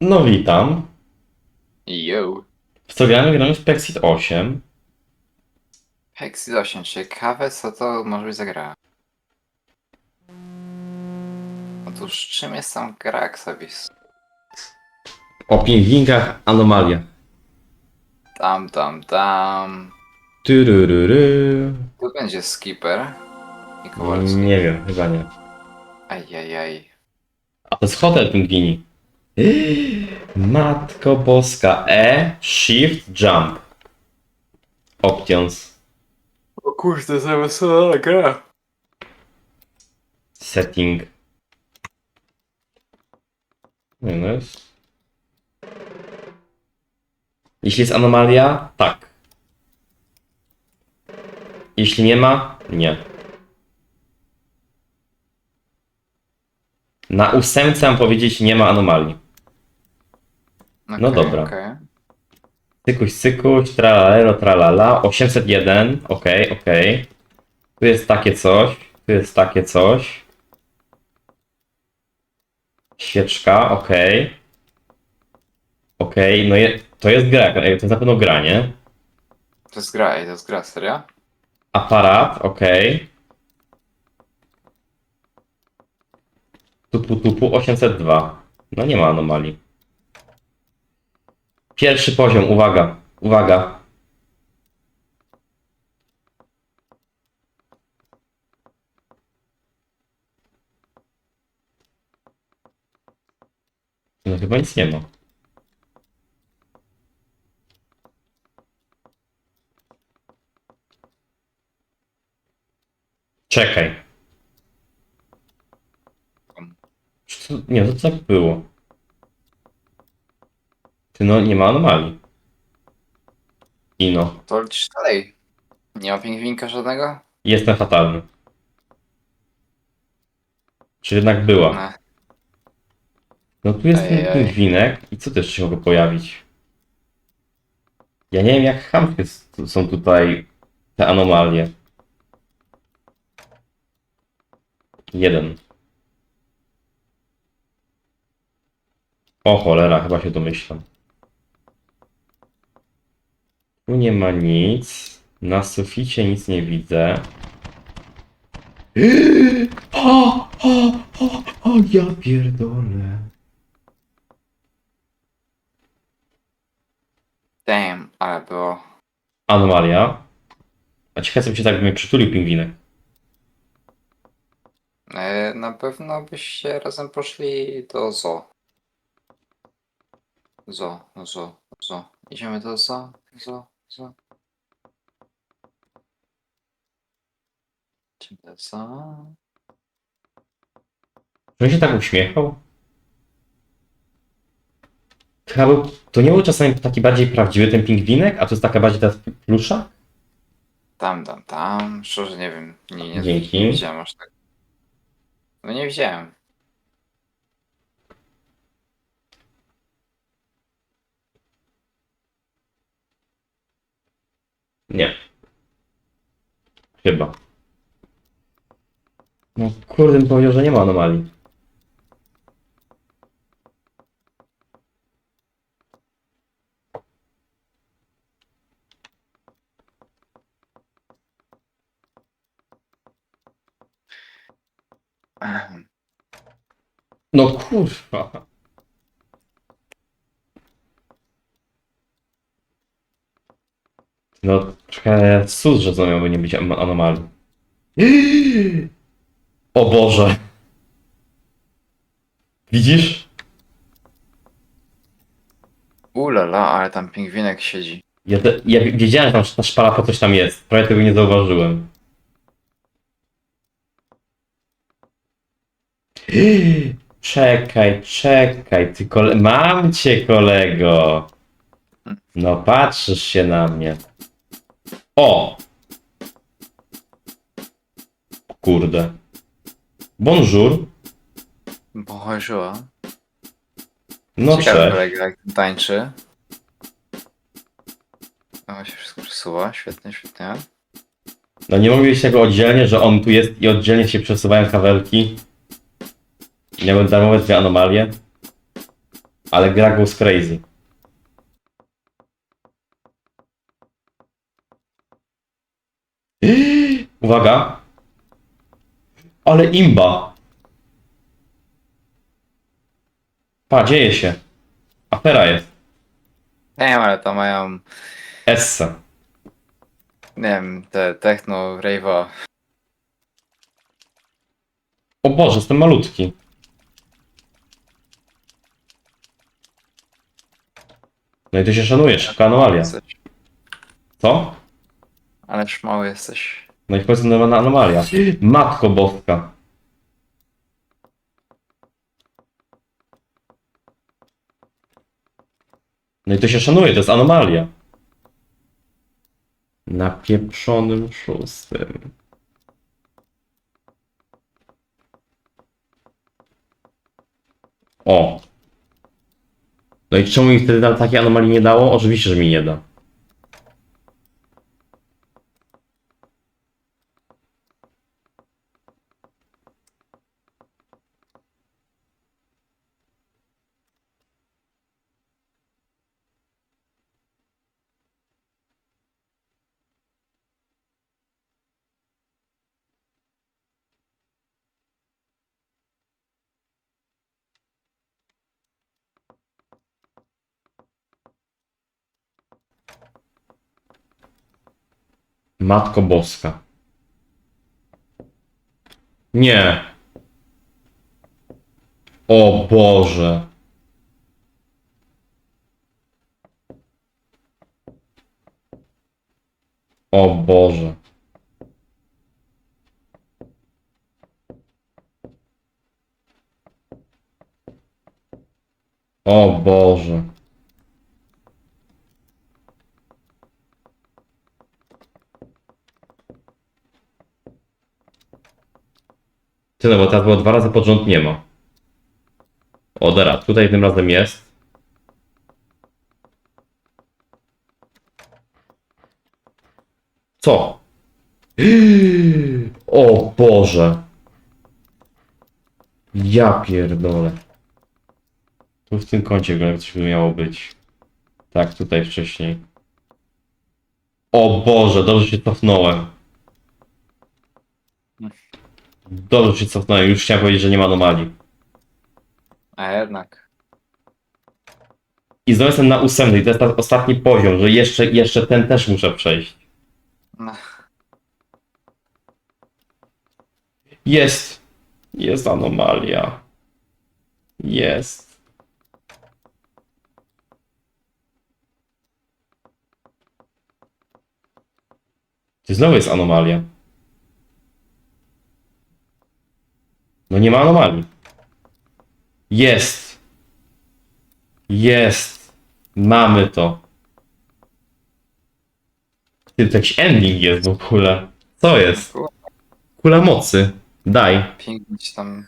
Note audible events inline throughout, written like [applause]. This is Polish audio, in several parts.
No witam. Yo. W co gramy? Gramy w Pexit 8. Hexy 8, ciekawe co to może być za gra. Otóż czym jest tam gra Xabis? O pingwingach Anomalia. Tam, tam, tam. Tyryryry. Tu będzie skipper. I Kowalski. Nie wiem, chyba nie. Ajajaj. A to jest hotel pingwini. Matko boska. E, shift, jump. Options. O kurde, za wesoła gra. Setting. Nie no jest. Jeśli jest anomalia, tak. Jeśli nie ma, nie. Na ósemce mam powiedzieć nie ma anomalii. No Okej, dobra. okej. Cykuś, cykuś, tralalero, tralala. 801, okej, okej. Tu jest takie coś, tu jest takie coś. Świeczka, okej. Okej, no je, to jest gra, e, to jest na pewno gra, nie? To jest gra, ej, to jest gra, serio? Aparat, okej. Tupu, tupu, 802. No nie ma anomalii. Pierwszy poziom, uwaga, uwaga. No chyba nic nie ma. Czekaj. Czy to, nie, to tak było. Ty no, nie ma anomalii. Ino. To licz dalej. Nie ma pingwinka żadnego? Jestem fatalny. Czy jednak była? No tu jest ten pingwinek i co też się mogło pojawić? Ja nie wiem jak chamskie s- są tutaj te anomalie. Jeden. O cholera, chyba się domyślam. Tu nie ma nic. Na suficie nic nie widzę. [gasps] O, o, o, o, ja pierdolę. Damn, ale było. Anomalia. A ciekawe, co by się tak mnie przytulił pingwinek. E, na pewno byście razem poszli do zoo. Zoo, no zoo, zoo. Idziemy do zoo, zoo, zoo. Idziemy do zoo. Czy on się tak uśmiechał? Chyba był, to nie był czasami taki bardziej prawdziwy ten pingwinek, a to jest taka bardziej ta plusza? Tam, tam, tam. Szczerze nie wiem. Nie, nie, Dzięki. nie widziałem aż tak. No nie widziałem. Nie. Chyba. No kurde, bym powiedział, że nie ma anomalii. No kurwa. No trochę sus, że to miałoby nie być am- anomalii. [gasps] O Boże. Widzisz? Ulala, ale tam pingwinek siedzi. Ja, te, ja wiedziałem, że tam ta szpala po coś tam jest. Prawie tego nie zauważyłem. [gasps] Czekaj, czekaj, ty kole... Mam cię, kolego! No patrzysz się na mnie. O! Kurde. Bonjour. Bonjour. No Ciekawy cześć. kolega jak tańczy. No się wszystko przesuwa, świetnie, świetnie. No nie mieć tego oddzielnie, że on tu jest i oddzielnie się przesuwają kabelki. Miałem darmowe dwie anomalie. Ale gra goes crazy. [gasps] Uwaga! Ale imba! Pa, dzieje się. Afera jest. Nie wiem, ale to mają, Essa. nie wiem, te techno, rave'a. O Boże, jestem malutki. No i to się szanuje, szybka anomalia. Jesteś. Co? Ależ mały jesteś. No i normalna anomalia. Matko boska. No i to się szanuje, to jest anomalia. Na pieprzonym szóstym. O. No i czemu mi wtedy tam takiej anomalii nie dało? Oczywiście, że mi nie da. Matko Boska. Nie. O Boże. O Boże. O Boże. Ty no, bo teraz było dwa razy pod rząd nie ma. O, dobra, tutaj tym razem jest. Co? [gasps] O Boże. Ja pierdolę. Tu w tym kącie go coś by miało być. Tak, tutaj wcześniej. O Boże, dobrze się cofnąłem. Dobrze się cofnąłem, już chciałem powiedzieć, że nie ma anomalii. A jednak. I znowu jestem na ósemnej, to jest ten ostatni poziom, że jeszcze, jeszcze ten też muszę przejść. No. Jest. Jest anomalia. Jest. Czy znowu jest anomalia? No nie ma anomalii. Jest. Jest. Mamy to. Ty, to jakiś ending jest w ogóle. Co jest? Kula mocy. Daj. Ping ci tam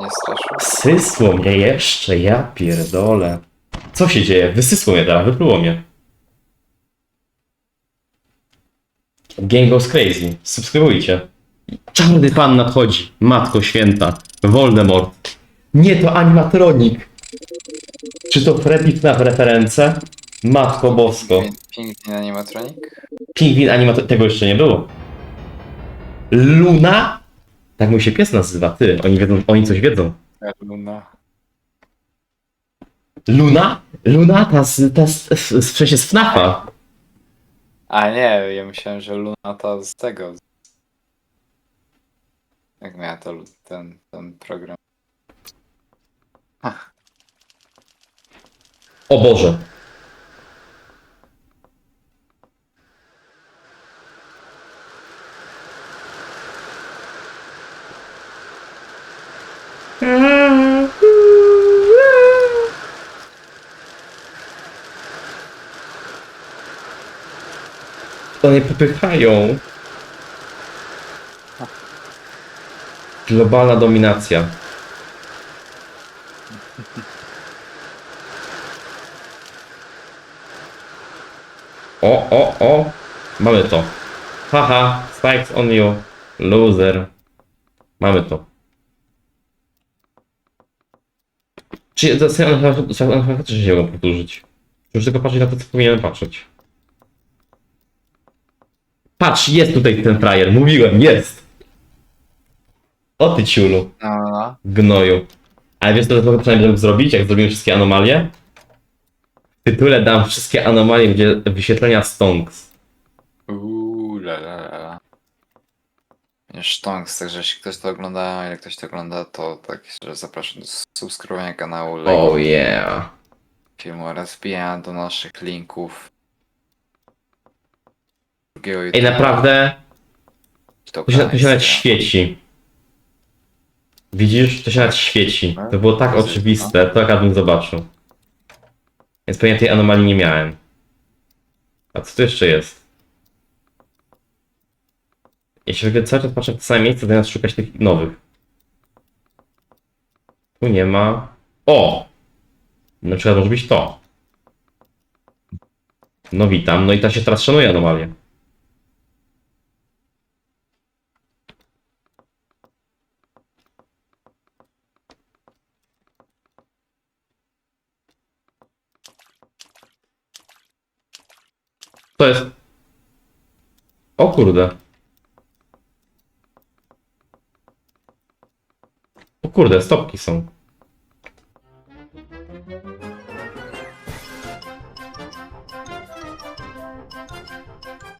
nie straszył. Sysło mnie jeszcze, ja pierdolę. Co się dzieje? Wysysło mnie teraz, wypluło mnie. Game goes crazy. Subskrybujcie. Czarny pan nadchodzi. Matko święta. Voldemort. Nie, to animatronik. Czy to Freddy na referencję? Matko bosko. Pingwin animatronic? Pingwin animatronik. Tego jeszcze nie było. Luna? Tak mu się pies nazywa, ty. Oni wiedzą, oni coś wiedzą. Luna. Luna? Luna? Ta z, ta z, z, z, z FNAFa. A nie, ja myślałem, że Luna to z tego. Jak miała to ten, ten program. O Boże. One popychają. Globalna dominacja. O, o, o. Mamy to. Haha, spikes on you. Loser. Mamy to. Czy to sobie też się mogą powtórzyć? Już tylko patrzeć na to, co powinienem patrzeć. Patrz, jest tutaj ten frajer. Mówiłem, jest. O ty ciulu, No, no, no. gnoju. Ale wiesz, co to przynajmniej mógł zrobić, jak zrobiłem wszystkie anomalie? W tytule dam wszystkie anomalie, gdzie wyświetlenia stonks. Uuu, la, la, la, la. Sztonks, także jeśli ktoś to ogląda, jak ktoś to ogląda, to tak, że zapraszam do subskrybowania kanału, lajku Oh yeah. filmu oraz wbijania do naszych linków. Drugiego Ej, naprawdę, to się, to się nawet świeci. Widzisz? To się nawet świeci. To było tak oczywiste, to jak ja bym zobaczył. Więc pewnie tej anomalii nie miałem. A co tu jeszcze jest? Jeśli w ogóle cały czas patrzę w to same miejsce, zamiast szukać tych nowych. Tu nie ma. O! Na przykład może być to. No witam, no i ta się teraz szanuje anomalię. To jest. O kurde. O kurde, stopki są.